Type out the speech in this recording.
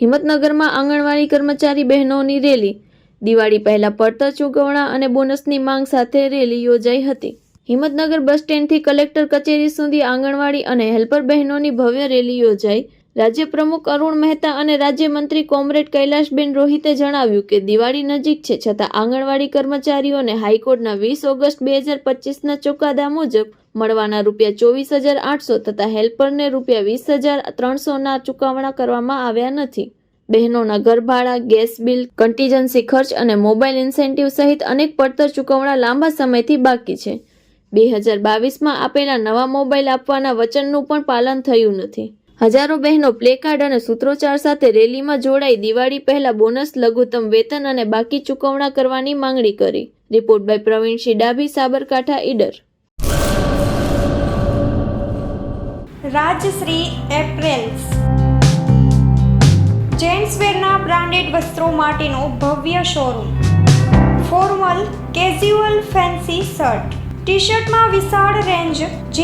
હિંમતનગરમાં આંગણવાડી કર્મચારી બહેનોની રેલી. દિવાળી પહેલા પડતર ચૂકવણા અને બોનસની માંગ સાથે રેલી યોજાઈ હતી. હિંમતનગર બસ સ્ટેન્ડથી કલેક્ટર કચેરી સુધી આંગણવાડી અને હેલ્પર બહેનોની ભવ્ય રેલી યોજાઈ. રાજ્ય પ્રમુખ અરુણ મહેતા અને રાજ્યમંત્રી કોમરેડ કૈલાશબેન રોહિતે જણાવ્યું કે દિવાળી નજીક છે, છતાં આંગણવાડી કર્મચારીઓને હાઈકોર્ટના વીસ ઓગસ્ટ બે હજાર પચીસના ચુકાદા મુજબ મળવાના રૂપિયા ચોવીસ હજાર આઠસો તથા હેલ્પરને રૂપિયા વીસ હજાર ત્રણસોના ચૂકવણા કરવામાં આવ્યા નથી. બહેનોના ઘરભાડા, ગેસ બિલ, કન્ટીજન્સી ખર્ચ અને મોબાઈલ ઇન્સેન્ટિવ સહિત અનેક પડતર ચૂકવણા લાંબા સમયથી બાકી છે. બે હજાર બાવીસમાં આપેલા નવા મોબાઈલ આપવાના વચનનું પણ પાલન થયું નથી. હજારો બહેનો પ્લેકાર્ડ અને સૂત્રોચ્ચાર સાથે રેલીમાં જોડાઈ દિવાળી પહેલા બોનસ, લઘુત્તમ વેતન અને બાકી ચૂકવણા કરવાની માંગણી કરી. Report by Pravinsinh Dabhi, Sabarkantha, Idar. Rajshree apparels. જેન્ટ્સવેરના branded વસ્ત્રો માટેનો ભવ્ય showroom. Formal casual fancy shirt. T શર્ટમાં વિશાળ રેન્જ જીન્સ